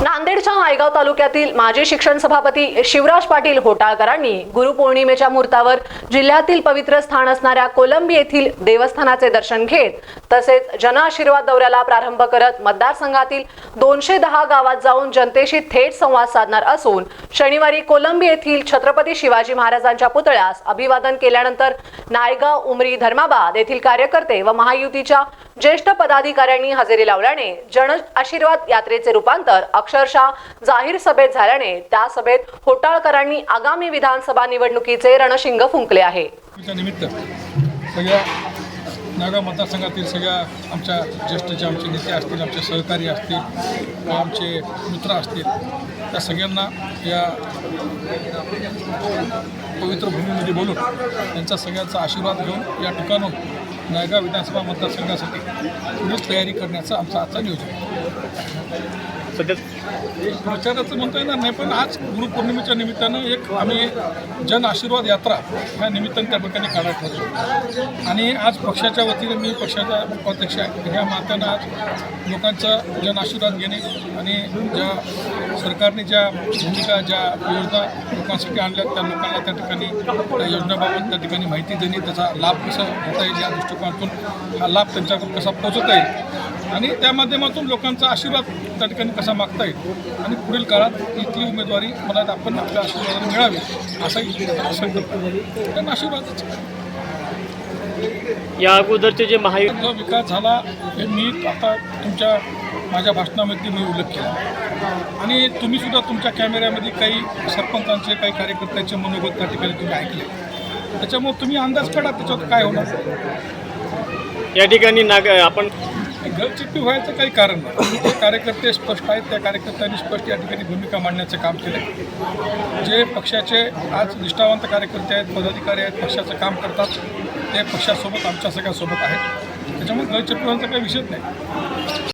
नांदेडच्या नायगाव तालुक्यातील माजी शिक्षण सभापती शिवराज पाटील होटाळकरांनी गुरुपौर्णिमेच्या मुहूर्तावर जिल्ह्यातील पवित्र स्थान असणाऱ्या कोलंबी येथील देवस्थानाचे दर्शन घेत तसेच जनआशीर्वाद दौऱ्याला प्रारंभ करत मतदारसंघातील दोनशे दहा गावात जाऊन जनतेशी थेट संवाद साधणार असून शनिवारी कोलंबी येथील छत्रपती शिवाजी महाराजांच्या पुतळ्यास अभिवादन केल्यानंतर नायगाव उमरी धर्माबाद येथील कार्यकर्ते व महायुतीच्या ज्येष्ठ पदाधिकाऱ्यांनी हजेरी लावल्याने जन आशीर्वाद यात्रेचे रूपांतर अक्षरशः जाहीर सभेत झाल्याने त्या सभेत होटाळकरांनी आगामी विधानसभा निवडणुकीचे रणशिंग फुंकले आहे. नागाव मतदारसंघातील सगळ्या आमच्या ज्येष्ठ जे आमचे नेते असतील आमचे सहकारी असतील व आमचे मित्र असतील त्या सगळ्यांना या पवित्र भूमीमध्ये बोलून त्यांचा सगळ्यांचा आशीर्वाद घेऊन या ठिकाणून नायगाव विधानसभा मतदारसंघासाठी पुढील तयारी करण्याचं आमचं आजचा नियोजन आहे. सध्या प्रचाराचं म्हणता येणार नाही पण आज गुरुपौर्णिमेच्या निमित्तानं एक आम्ही जन आशीर्वाद यात्रा ह्या निमित्तानं त्या ठिकाणी काढत ठरलो आणि आज पक्षाच्या वतीने मी पक्षाचा उपाध्यक्ष आहे. ह्या नात्यानं आज लोकांचा जन आशीर्वाद घेणे आणि ज्या सरकारने ज्या भूमिका ज्या योजना लोकांसाठी आणल्या त्या लोकांना त्या ठिकाणी त्या योजनेबाबत त्या ठिकाणी माहिती देणे त्याचा लाभ कसा घेता येईल या दृष्टिकोनातून हा लाभ त्यांच्याकडून कसा पोचवता येईल आणि त्या माध्यमातून लोकांचा आशीर्वाद त्या ठिकाणी कसा मागता येईल? आणि पुढील काळात इथली उमेदवारी मला आपण आपल्या आशीर्वादाने मिळावी संकल्प. आहे. त्यांना आशीर्वादच या अगोदरचे जे महायुती जो विकास झाला हे मी आता तुमच्या माझ्या भाषणामध्ये मी उल्लेख केला. आणि तुम्ही सुद्धा तुमच्या कॅमेऱ्यामध्ये काही सरपंचांचे काही कार्यकर्त्यांचे मनोगत त्या ठिकाणी तुम्ही ऐकले. त्याच्यामुळे तुम्ही अंदाज काढा त्याच्यात काय होणार. या ठिकाणी नाग आपण गळचिट्टी व्हायचं काही कारण नाही. जे कार्यकर्ते स्पष्ट आहेत त्या कार्यकर्त्यांनी स्पष्ट या ठिकाणी भूमिका मांडण्याचं काम केलं जे पक्षाचे आज निष्ठावंत कार्यकर्ते आहेत पदाधिकारी आहेत पक्षाचं काम करतात ते पक्षासोबत आमच्या सगळ्यासोबत आहेत. त्याच्यामुळे गळचिट्टी व्हायचा काही विषयच नाही.